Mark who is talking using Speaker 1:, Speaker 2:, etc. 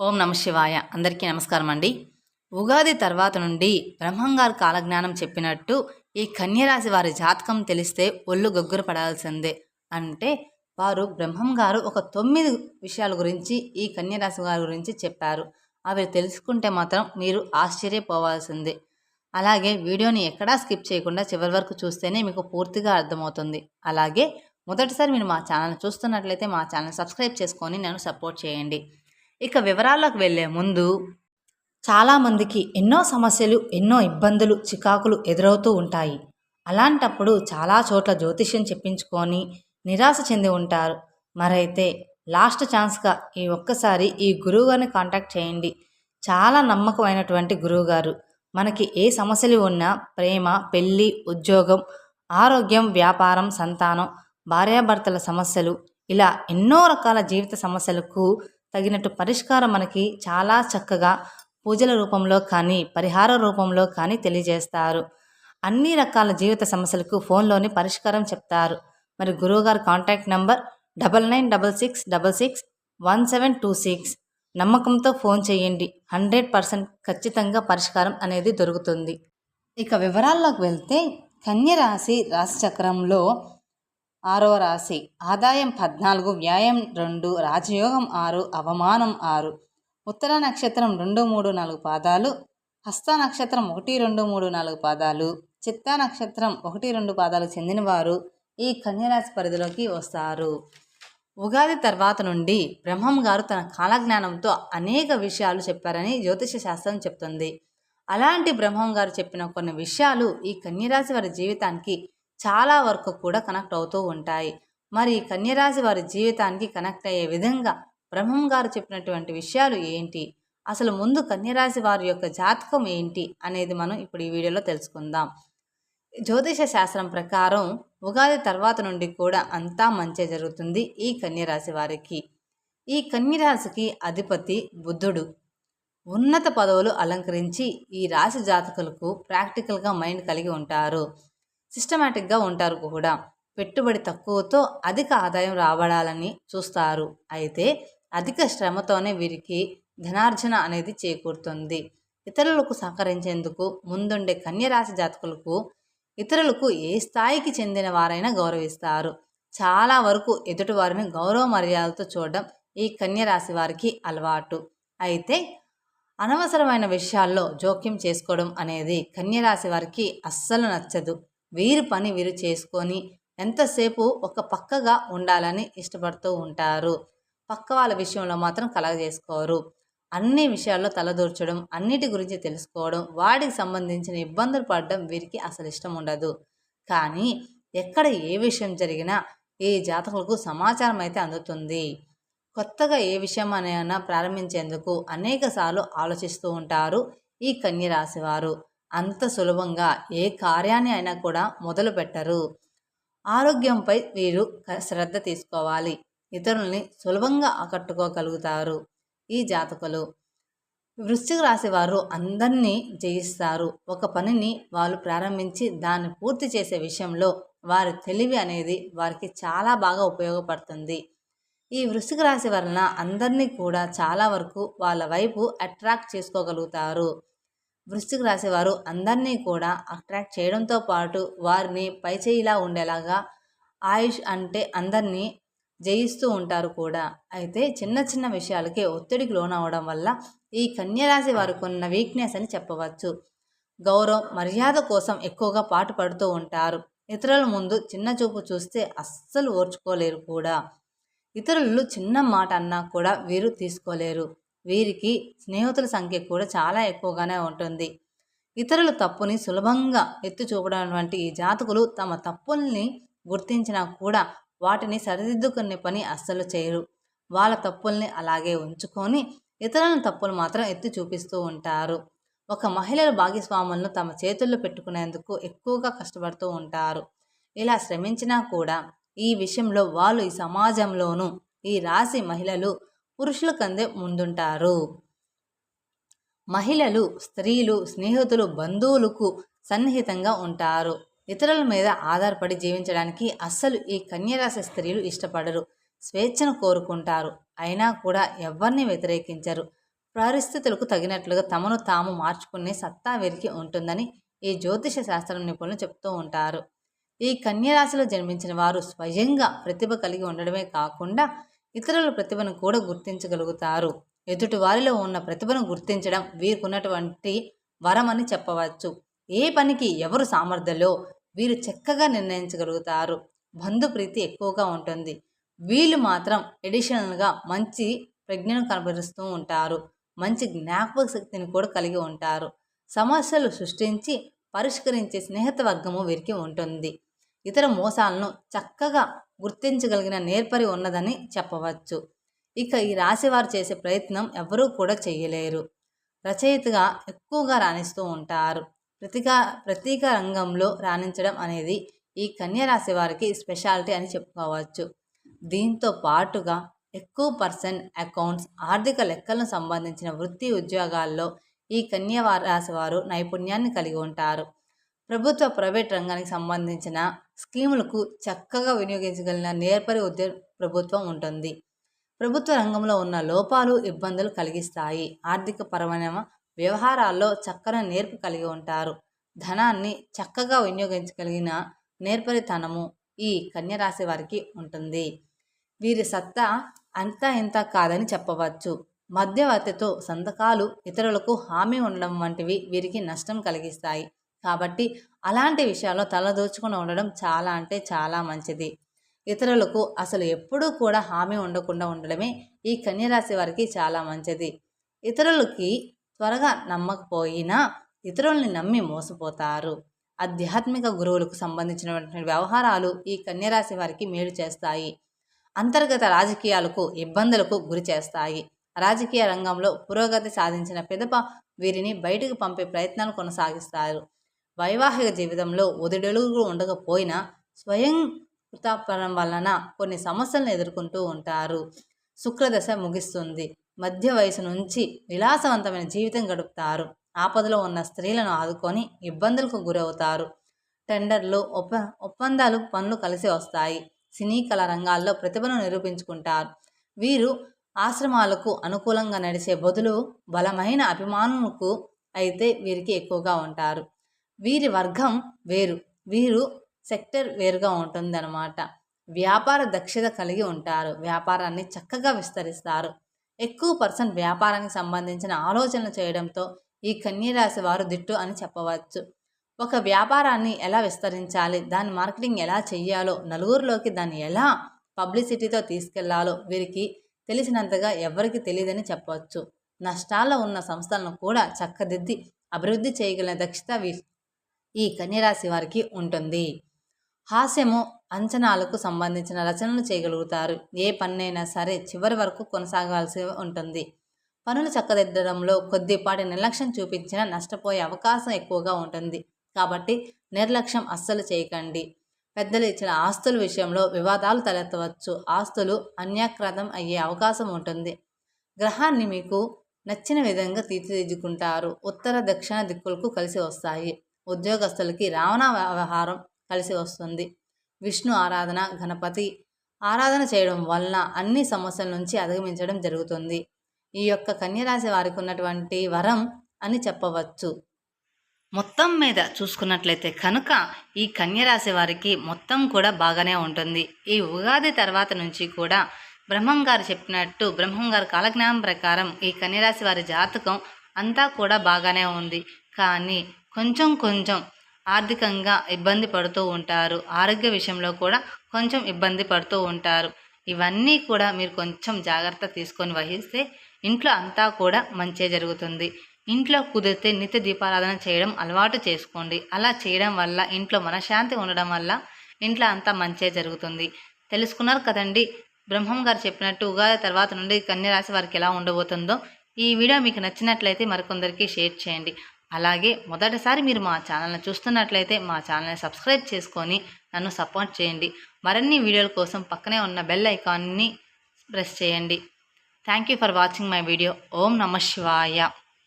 Speaker 1: ఓం నమ శివాయ. అందరికీ నమస్కారం అండి. ఉగాది తర్వాత నుండి బ్రహ్మంగారు కాలజ్ఞానం చెప్పినట్టు ఈ కన్యరాశి వారి జాతకం తెలిస్తే ఒళ్ళు గొగ్గురు పడాల్సిందే. అంటే వారు బ్రహ్మం గారు ఒక తొమ్మిది విషయాల గురించి ఈ కన్యరాశి వారి గురించి చెప్పారు. అవి తెలుసుకుంటే మాత్రం మీరు ఆశ్చర్యపోవాల్సిందే. అలాగే వీడియోని ఎక్కడా స్కిప్ చేయకుండా చివరి వరకు చూస్తేనే మీకు పూర్తిగా అర్థమవుతుంది. అలాగే మొదటిసారి మీరు మా ఛానల్ చూస్తున్నట్లయితే మా ఛానల్ సబ్స్క్రైబ్ చేసుకొని నన్ను సపోర్ట్ చేయండి. ఇక వివరాల్లోకి వెళ్ళే ముందు చాలామందికి ఎన్నో సమస్యలు ఎన్నో ఇబ్బందులు చికాకులు ఎదురవుతూ ఉంటాయి. అలాంటప్పుడు చాలా చోట్ల జ్యోతిష్యం చెప్పించుకొని నిరాశ చెంది ఉంటారు. మరైతే లాస్ట్ ఛాన్స్గా ఈ ఒక్కసారి ఈ గురువుగారిని కాంటాక్ట్ చేయండి. చాలా నమ్మకమైనటువంటి గురువుగారు. మనకి ఏ సమస్యలు ఉన్నా ప్రేమ పెళ్ళి ఉద్యోగం ఆరోగ్యం వ్యాపారం సంతానం భార్యాభర్తల సమస్యలు ఇలా ఎన్నో రకాల జీవిత సమస్యలకు తగినట్టు పరిష్కారం మనకి చాలా చక్కగా పూజల రూపంలో కానీ పరిహార రూపంలో కానీ తెలియజేస్తారు. అన్ని రకాల జీవిత సమస్యలకు ఫోన్లోని పరిష్కారం చెప్తారు. మరి గురువుగారి contact number double nine double six double six one seven two six. నమ్మకంతో ఫోన్ చేయండి. హండ్రెడ్ పర్సెంట్ ఖచ్చితంగా పరిష్కారం అనేది దొరుకుతుంది. ఇక వివరాల్లోకి వెళ్తే కన్యరాశి రాశి చక్రంలో ఆరవ రాశి. ఆదాయం పద్నాలుగు వ్యాయం రెండు రాజయోగం ఆరు అవమానం ఆరు. ఉత్తర నక్షత్రం రెండు మూడు నాలుగు పాదాలు. హస్త నక్షత్రం ఒకటి రెండు మూడు నాలుగు పాదాలు. చిత్తా నక్షత్రం ఒకటి రెండు పాదాలు చెందినవారు ఈ కన్యరాశి పరిధిలోకి వస్తారు. ఉగాది తర్వాత నుండి బ్రహ్మం గారు తన కాలజ్ఞానంతో అనేక విషయాలు చెప్పారని జ్యోతిష శాస్త్రం చెప్తుంది. అలాంటి బ్రహ్మం గారు చెప్పిన కొన్ని విషయాలు ఈ కన్యరాశి వారి జీవితానికి చాలా వరకు కూడా కనెక్ట్ అవుతూ ఉంటాయి. మరి కన్యరాశి వారి జీవితానికి కనెక్ట్ అయ్యే విధంగా బ్రహ్మం గారు చెప్పినటువంటి విషయాలు ఏంటి? అసలు ముందు కన్యరాశి వారి యొక్క జాతకం ఏంటి? అనేది మనం ఇప్పుడు ఈ వీడియోలో తెలుసుకుందాం. జ్యోతిష శాస్త్రం ప్రకారం ఉగాది తర్వాత నుండి కూడా అంతా మంచి జరుగుతుంది ఈ కన్యరాశి వారికి. ఈ కన్యరాశికి అధిపతి బుద్ధుడు. ఉన్నత పదవులు అలంకరించి ఈ రాశి జాతకులకు ప్రాక్టికల్గా మైండ్ కలిగి ఉంటారు. సిస్టమేటిక్గా ఉంటారు కూడా. పెట్టుబడి తక్కువతో అధిక ఆదాయం రాబడాలని చూస్తారు. అయితే అధిక శ్రమతోనే వీరికి ధనార్జన అనేది చేకూరుతుంది. ఇతరులకు సహకరించేందుకు ముందుండే కన్యరాశి జాతకులకు ఇతరులకు ఏ స్థాయికి చెందిన వారైనా గౌరవిస్తారు. చాలా వరకు ఎదుటి వారిని గౌరవ మర్యాదలతో చూడడం ఈ కన్యరాశి వారికి అలవాటు. అయితే అనవసరమైన విషయాల్లో జోక్యం చేసుకోవడం అనేది కన్యరాశి వారికి అస్సలు నచ్చదు. వీరి పని వీరు చేసుకొని ఎంతసేపు ఒక పక్కగా ఉండాలని ఇష్టపడుతూ ఉంటారు. పక్క వాళ్ళ విషయంలో మాత్రం కలగజేసుకోరు. అన్ని విషయాల్లో తలదూర్చడం అన్నిటి గురించి తెలుసుకోవడం వాడికి సంబంధించిన ఇబ్బందులు పడడం వీరికి అసలు ఇష్టం ఉండదు. కానీ ఎక్కడ ఏ విషయం జరిగినా ఈ జాతకులకు సమాచారం అయితే అందుతుంది. కొత్తగా ఏ విషయం అయినా ప్రారంభించేందుకు అనేకసార్లు ఆలోచిస్తూ ఉంటారు ఈ కన్య రాశివారు అంత సులభంగా ఏ కార్యాన్ని అయినా కూడా మొదలు పెట్టరు. ఆరోగ్యంపై వీరు శ్రద్ధ తీసుకోవాలి. ఇతరుల్ని సులభంగా ఆకట్టుకోగలుగుతారు. ఈ జాతకులు. వృశ్చిక రాశి వారు అందరినీ జయిస్తారు. ఒక పనిని వాళ్ళు ప్రారంభించి దాన్ని పూర్తి చేసే విషయంలో వారి తెలివి అనేది వారికి చాలా బాగా ఉపయోగపడుతుంది. ఈ వృశ్చిక రాశి వలన అందరినీ కూడా చాలా వరకు వాళ్ళ వైపు అట్రాక్ట్ చేసుకోగలుగుతారు. వృష్టికి రాసేవారు అందరినీ కూడా అట్రాక్ట్ చేయడంతో పాటు వారిని పైచేయిలా ఉండేలాగా ఆయుష్ అంటే అందరినీ జయిస్తూ ఉంటారు కూడా. అయితే చిన్న చిన్న విషయాలకే ఒత్తిడికి లోనవడం వల్ల ఈ కన్యరాశి వారికి ఉన్న వీక్నెస్ అని చెప్పవచ్చు. గౌరవం మర్యాద కోసం ఎక్కువగా పాటు పడుతూ ఉంటారు. ఇతరుల ముందు చిన్న చూపు చూస్తే అస్సలు ఓర్చుకోలేరు కూడా. ఇతరులు చిన్న మాట అన్నా కూడా వీరు తీసుకోలేరు. వీరికి స్నేహితుల సంఖ్య కూడా చాలా ఎక్కువగానే ఉంటుంది. ఇతరుల తప్పుని సులభంగా ఎత్తి చూపడం వంటి ఈ జాతకులు తమ తప్పుల్ని గుర్తించినా కూడా వాటిని సరిదిద్దుకునే పని అస్సలు చేయరు. వాళ్ళ తప్పుల్ని అలాగే ఉంచుకొని ఇతరుల తప్పులు మాత్రం ఎత్తి చూపిస్తూ ఉంటారు. ఒక మహిళల భాగస్వాములను తమ చేతుల్లో పెట్టుకునేందుకు ఎక్కువగా కష్టపడుతూ ఉంటారు. ఇలా శ్రమించినా కూడా ఈ విషయంలో వాళ్ళు ఈ సమాజంలోనూ ఈ రాశి మహిళలు పురుషుల కందే ముందుంటారు. మహిళలు స్త్రీలు స్నేహితులు బంధువులకు సన్నిహితంగా ఉంటారు. ఇతరుల మీద ఆధారపడి జీవించడానికి అస్సలు ఈ కన్యరాశి స్త్రీలు ఇష్టపడరు. స్వేచ్ఛను కోరుకుంటారు. అయినా కూడా ఎవరిని వ్యతిరేకించరు. పరిస్థితులకు తగినట్లుగా తమను తాము మార్చుకునే సత్తా వీరికి ఉంటుందని ఈ జ్యోతిష శాస్త్రం నిపుణులు చెప్తూ ఉంటారు. ఈ కన్యరాశిలో జన్మించిన వారు స్వయంగా ప్రతిభ కలిగి ఉండడమే కాకుండా ఇతరుల ప్రతిభను కూడా గుర్తించగలుగుతారు. ఎదుటి వారిలో ఉన్న ప్రతిభను గుర్తించడం వీరికున్నటువంటి వరమని చెప్పవచ్చు. ఏ పనికి ఎవరు సామర్థ్యంలో వీరు చక్కగా నిర్ణయించగలుగుతారు. బంధుప్రీతి ఎక్కువగా ఉంటుంది. వీళ్ళు మాత్రం ఎడిషనల్గా మంచి ప్రజ్ఞను కనబరుస్తూ ఉంటారు. మంచి జ్ఞాపక శక్తిని కూడా కలిగి ఉంటారు. సమస్యలు సృష్టించి పరిష్కరించే స్నేహిత వర్గము వీరికి ఉంటుంది. ఇతర మోసాలను చక్కగా గుర్తించగలిగిన నేర్పరి ఉన్నదని చెప్పవచ్చు. ఇక ఈ రాశివారు చేసే ప్రయత్నం ఎవరూ కూడా చేయలేరు. రచయితగా ఎక్కువగా రాణిస్తూ ఉంటారు. ప్రతిగా ప్రతీక రంగంలో రాణించడం అనేది ఈ కన్యరాశి వారికి స్పెషాలిటీ అని చెప్పుకోవచ్చు. దీంతో పాటుగా ఎక్కువ పర్సెంట్ అకౌంట్స్ ఆర్థిక లెక్కలను సంబంధించిన వృత్తి ఉద్యోగాల్లో ఈ కన్యా రాశి వారు నైపుణ్యాన్ని కలిగి ఉంటారు. ప్రభుత్వ ప్రైవేట్ రంగానికి సంబంధించిన స్కీములకు చక్కగా వినియోగించగలిగిన నేర్పరి ఉద్యోగ ప్రభుత్వం ఉంటుంది. ప్రభుత్వ రంగంలో ఉన్న లోపాలు ఇబ్బందులు కలిగిస్తాయి. ఆర్థిక పరమైన వ్యవహారాల్లో చక్కని నేర్పు కలిగి ఉంటారు. ధనాన్ని చక్కగా వినియోగించగలిగిన నేర్పరితనము ఈ కన్యరాశి వారికి ఉంటుంది. వీరి సత్తా అంతా ఇంత కాదని చెప్పవచ్చు. మధ్యవర్తితో సంతకాలు ఇతరులకు హామీ ఉండడం వంటివి వీరికి నష్టం కలిగిస్తాయి. కాబట్టి అలాంటి విషయాల్లో తలదోచుకుని ఉండడం చాలా అంటే చాలా మంచిది. ఇతరులకు అసలు ఎప్పుడూ కూడా హామీ ఉండకుండా ఉండడమే ఈ కన్యరాశి వారికి చాలా మంచిది. ఇతరులకి త్వరగా నమ్మకపోయినా ఇతరుల్ని నమ్మి మోసపోతారు. ఆధ్యాత్మిక గురువులకు సంబంధించినటువంటి వ్యవహారాలు ఈ కన్యరాశి వారికి మేలు చేస్తాయి. అంతర్గత రాజకీయాలకు ఇబ్బందులకు గురి చేస్తాయి. రాజకీయ రంగంలో పురోగతి సాధించిన పిదప వీరిని బయటకు పంపే ప్రయత్నాలు కొనసాగిస్తారు. వైవాహిక జీవితంలో ఒదిడెలుగు ఉండకపోయినా స్వయం కృతాపరం వలన కొన్ని సమస్యలను ఎదుర్కొంటూ ఉంటారు. శుక్రదశ ముగిస్తుంది. మధ్య వయసు నుంచి విలాసవంతమైన జీవితం గడుపుతారు. ఆపదలో ఉన్న స్త్రీలను ఆదుకొని ఇబ్బందులకు గురవుతారు. టెండర్లు ఒప్ప ఒప్పందాలు పనులు కలిసి వస్తాయి. సినీ కళ రంగాల్లో ప్రతిభను నిరూపించుకుంటారు. వీరు ఆశ్రమాలకు అనుకూలంగా నడిచే బదులు బలమైన అభిమానులకు అయితే వీరికి ఎక్కువగా ఉంటారు. వీరి వర్గం వేరు. వీరు సెక్టర్ వేరుగా ఉంటుందన్నమాట. వ్యాపార దక్షత కలిగి ఉంటారు. వ్యాపారాన్ని చక్కగా విస్తరిస్తారు. ఎక్కువ పర్సెంట్ వ్యాపారానికి సంబంధించిన ఆలోచనలు చేయడంతో ఈ కన్యరాశి వారు దిట్టు అని చెప్పవచ్చు. ఒక వ్యాపారాన్ని ఎలా విస్తరించాలి? దాని మార్కెటింగ్ ఎలా చేయాలో నలుగురిలోకి దాన్ని ఎలా పబ్లిసిటీతో తీసుకెళ్ళాలో? వీరికి తెలిసినంతగా ఎవరికి తెలియదని చెప్పవచ్చు. నష్టాల్లో ఉన్న సంస్థలను కూడా చక్కదిద్ది అభివృద్ధి చేయగలిగిన దక్షత ఈ కన్యరాశి వారికి ఉంటుంది. హాస్యము అంచనాలకు సంబంధించిన రచనలు చేయగలుగుతారు. ఏ పన్నైనా సరే చివరి వరకు కొనసాగాల్సి ఉంటుంది. పనులు చక్కదిద్దడంలో కొద్దిపాటి నిర్లక్ష్యం చూపించినా నష్టపోయే అవకాశం ఎక్కువగా ఉంటుంది. కాబట్టి నిర్లక్ష్యం అస్సలు చేయకండి. పెద్దలు ఇచ్చిన ఆస్తుల విషయంలో వివాదాలు తలెత్తవచ్చు. ఆస్తులు అన్యాక్రాతం అయ్యే అవకాశం ఉంటుంది. గ్రహాన్ని మీకు నచ్చిన విధంగా తీర్చిదిద్దుకుంటారు. ఉత్తర దక్షిణ దిక్కులకు కలిసి వస్తాయి. ఉద్యోగస్తులకి రావణ వ్యవహారం కలిసి వస్తుంది. విష్ణు ఆరాధన గణపతి ఆరాధన చేయడం వలన అన్ని సమస్యల నుంచి అధిగమించడం జరుగుతుంది. ఈ యొక్క కన్యరాశి వారికి ఉన్నటువంటి వరం అని చెప్పవచ్చు. మొత్తం మీద చూసుకున్నట్లయితే కనుక ఈ కన్యరాశి వారికి మొత్తం కూడా బాగానే ఉంటుంది. ఈ ఉగాది తర్వాత నుంచి కూడా బ్రహ్మం గారు చెప్పినట్టు బ్రహ్మం గారు కాలజ్ఞానం ప్రకారం ఈ కన్యరాశి వారి జాతకం అంతా కూడా బాగానే ఉంది. కానీ కొంచెం కొంచెం ఆర్థికంగా ఇబ్బంది పడుతూ ఉంటారు. ఆరోగ్య విషయంలో కూడా కొంచెం ఇబ్బంది పడుతూ ఉంటారు. ఇవన్నీ కూడా మీరు కొంచెం జాగ్రత్త తీసుకొని వహిస్తే ఇంట్లో అంతా కూడా మంచే జరుగుతుంది. ఇంట్లో కుదిరితే నిత్య దీపారాధన చేయడం అలవాటు చేసుకోండి. అలా చేయడం వల్ల ఇంట్లో మనశ్శాంతి ఉండడం వల్ల ఇంట్లో అంతా మంచే జరుగుతుంది. తెలుసుకున్నారు కదండి? బ్రహ్మం గారు చెప్పినట్టు ఉగాది తర్వాత నుండి కన్యరాశి వారికి ఎలా ఉండబోతుందో ఈ వీడియో మీకు నచ్చినట్లయితే మరికొందరికి షేర్ చేయండి. అలాగే మొదటిసారి మీరు మా ఛానల్ని చూస్తున్నట్లయితే మా ఛానల్ని సబ్స్క్రైబ్ చేసుకొని నన్ను సపోర్ట్ చేయండి. మరిన్ని వీడియోల కోసం పక్కనే ఉన్న బెల్ ఐకాన్ని ప్రెస్ చేయండి. Thank you for watching my video ఓం నమ శివాయ.